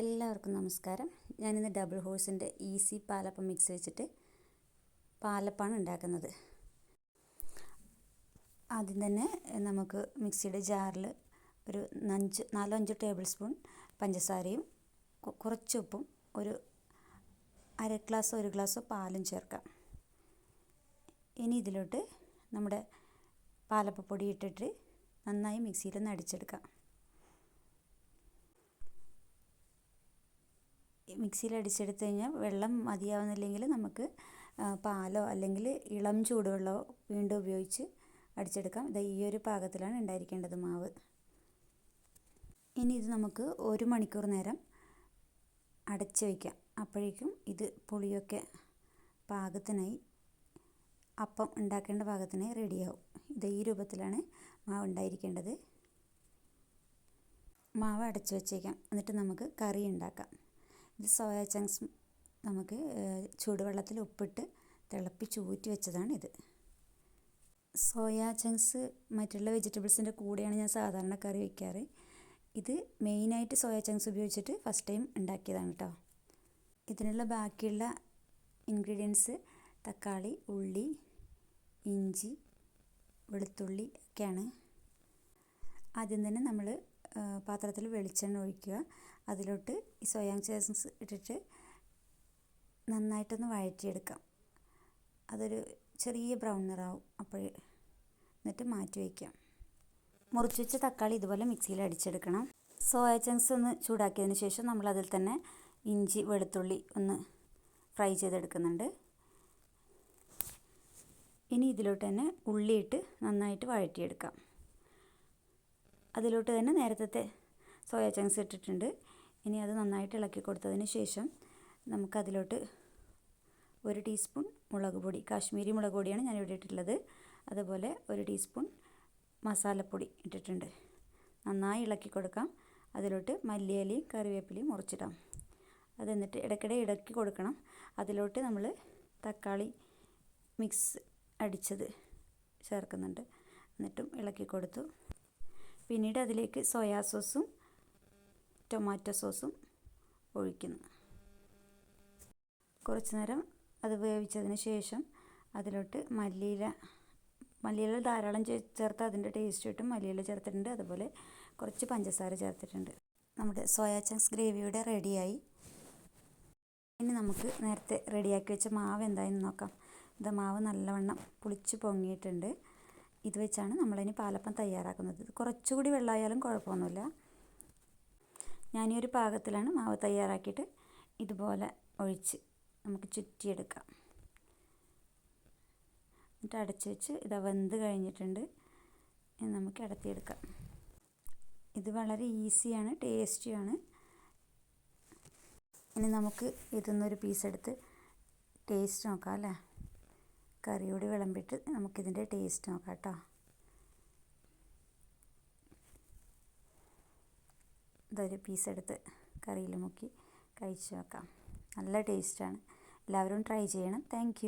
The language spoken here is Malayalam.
എല്ലാവർക്കും നമസ്കാരം. ഞാനിന്ന് ഡബിൾ ഹോഴ്സിന്റെ ഈസി പാലപ്പം മിക്സ് വെച്ചിട്ട് പാലപ്പാണ് ഉണ്ടാക്കുന്നത്. ആദ്യം തന്നെ നമുക്ക് മിക്സിയുടെ ജാറിൽ ഒരു അഞ്ച് നാലോ അഞ്ചോ ടേബിൾ സ്പൂൺ പഞ്ചസാരയും കുറച്ച് ഉപ്പും ഒരു അര ഗ്ലാസ്സോ ഒരു ഗ്ലാസ്സോ പാലും ചേർക്കാം. ഇനി ഇതിലോട്ട് നമ്മുടെ പാലപ്പപ്പൊടി ഇട്ടിട്ട് നന്നായി മിക്സിയിലൊന്ന് അടിച്ചെടുക്കാം. മിക്സിയിൽ അടിച്ചെടുത്ത് കഴിഞ്ഞാൽ വെള്ളം മതിയാവുന്നില്ലെങ്കിൽ നമുക്ക് പാലോ അല്ലെങ്കിൽ ഇളം ചൂടുവെള്ളമോ വീണ്ടും ഉപയോഗിച്ച് അടിച്ചെടുക്കാം. ഇത് ഈ ഒരു പാകത്തിലാണ് ഉണ്ടായിരിക്കേണ്ടത് മാവ്. ഇനി ഇത് നമുക്ക് ഒരു മണിക്കൂർ നേരം അടച്ച് വയ്ക്കാം. അപ്പോഴേക്കും ഇത് പുളിയൊക്കെ പാകത്തിനായി അപ്പം ഉണ്ടാക്കേണ്ട പാകത്തിനായി റെഡിയാവും. ഇത് ഈ രൂപത്തിലാണ് മാവ് ഉണ്ടായിരിക്കേണ്ടത്. മാവ് അടച്ചു വച്ചേക്കാം. എന്നിട്ട് നമുക്ക് കറി ഉണ്ടാക്കാം. സോയ ചങ്ക്സ് നമുക്ക് ചൂടുവെള്ളത്തിൽ ഉപ്പിട്ട് തിളപ്പിച്ച് ഊറ്റി വെച്ചതാണ് ഇത്. സോയാ ചങ്ക്സ് മറ്റുള്ള വെജിറ്റബിൾസിന്റെ കൂടെയാണ് ഞാൻ സാധാരണ കറി വയ്ക്കാറ് ഇത് മെയിനായിട്ട് സോയാ ചങ്ക്സ് ഉപയോഗിച്ചിട്ട് ഫസ്റ്റ് ടൈം ഉണ്ടാക്കിയതാണ് കേട്ടോ ഇതിനുള്ള ബാക്കിയുള്ള ഇൻഗ്രീഡിയൻസ് തക്കാളി ഉള്ളി ഇഞ്ചി വെളുത്തുള്ളി ഒക്കെയാണ്. ആദ്യം തന്നെ നമ്മൾ പാത്രത്തിൽ വെളിച്ചെണ്ണ ഒഴിക്കുക. അതിലോട്ട് ഈ സോയാങ് ചേസൻസ് ഇട്ടിട്ട് നന്നായിട്ടൊന്ന് വഴറ്റിയെടുക്കാം. അതൊരു ചെറിയ ബ്രൗൺ നിറാവും. അപ്പോൾ എന്നിട്ട് മാറ്റി വയ്ക്കാം. മുറിച്ച് വെച്ച തക്കാളി ഇതുപോലെ മിക്സിയിൽ അടിച്ചെടുക്കണം. സോയ ചങ്ക്സ് ഒന്ന് ചൂടാക്കിയതിന് ശേഷം നമ്മൾ അതിൽ തന്നെ ഇഞ്ചി വെളുത്തുള്ളി ഒന്ന് ഫ്രൈ ചെയ്തെടുക്കുന്നുണ്ട്. ഇനി ഇതിലോട്ട് തന്നെ ഉള്ളിയിട്ട് നന്നായിട്ട് വഴറ്റിയെടുക്കാം. അതിലോട്ട് തന്നെ നേരത്തെ സോയ ചങ്ക്സ് ഇട്ടിട്ടുണ്ട്. ഇനി അത് നന്നായിട്ട് ഇളക്കി കൊടുത്തതിന് ശേഷം നമുക്കതിലോട്ട് ഒരു ടീസ്പൂൺ മുളക് പൊടി കാശ്മീരി മുളക് പൊടിയാണ് ഞാൻ ഇവിടെ ഇട്ടിട്ടുള്ളത്. അതുപോലെ ഒരു ടീസ്പൂൺ മസാലപ്പൊടി ഇട്ടിട്ടുണ്ട്. നന്നായി ഇളക്കി കൊടുക്കാം. അതിലോട്ട് മല്ലിയിലയും കറിവേപ്പിലയും മുറിച്ചിടാം. അതെന്നിട്ട് ഇടയ്ക്കിടെ ഇടക്കി കൊടുക്കണം. അതിലോട്ട് നമ്മൾ തക്കാളി മിക്സ് അടിച്ചത് ചേർക്കുന്നുണ്ട്. എന്നിട്ടും ഇളക്കി കൊടുത്തു. പിന്നീട് അതിലേക്ക് സോയാ സോസും ടൊമാറ്റോ സോസും ഒഴിക്കുന്നു. കുറച്ച് നേരം അത് വേവിച്ചതിന് ശേഷം അതിലോട്ട് മല്ലിയില മല്ലിയില ധാരാളം ചേർത്ത് അതിന്റെ ടേസ്റ്റ് കിട്ടും മല്ലിയില ചേർത്തിട്ടുണ്ട്. അതുപോലെ കുറച്ച് പഞ്ചസാര ചേർത്തിട്ടുണ്ട്. നമ്മുടെ സോയാ ചങ്ക്സ് ഗ്രേവിയുടെ റെഡിയായി. ഇനി നമുക്ക് നേരത്തെ റെഡിയാക്കി വെച്ച മാവ് എന്തായെന്ന് നോക്കാം. ഇത് മാവ് നല്ലവണ്ണം പുളിച്ച് പൊങ്ങിയിട്ടുണ്ട്. ഇത് വെച്ചാണ് നമ്മളിനി പാലപ്പം തയ്യാറാക്കുന്നത്. കുറച്ചുകൂടി വെള്ളമായാലും കുഴപ്പമൊന്നുമില്ല. ഞാനീ ഒരു പാകത്തിലാണ് മാവ് തയ്യാറാക്കിയിട്ട് ഇതുപോലെ ഒഴിച്ച് നമുക്ക് ചുറ്റിയെടുക്കാം. എന്നിട്ട് അടച്ച് വെച്ച് ഇത് വെന്ത് കഴിഞ്ഞിട്ടുണ്ട്. നമുക്ക് ഇടത്തിയെടുക്കാം. ഇത് വളരെ ഈസിയാണ് ടേസ്റ്റിയാണ്. ഇനി നമുക്ക് ഇതൊന്നൊരു പീസ് എടുത്ത് ടേസ്റ്റ് നോക്കാം അല്ലേ? കറിയോട് വിളമ്പിട്ട് നമുക്കിതിന്റെ ടേസ്റ്റ് നോക്കാം കേട്ടോ. ഇതൊരു പീസ് എടുത്ത് കറിയിൽ മുക്കി കഴിച്ച് നോക്കാം നല്ല ടേസ്റ്റാണ്. എല്ലാവരും ട്രൈ ചെയ്യണം. താങ്ക്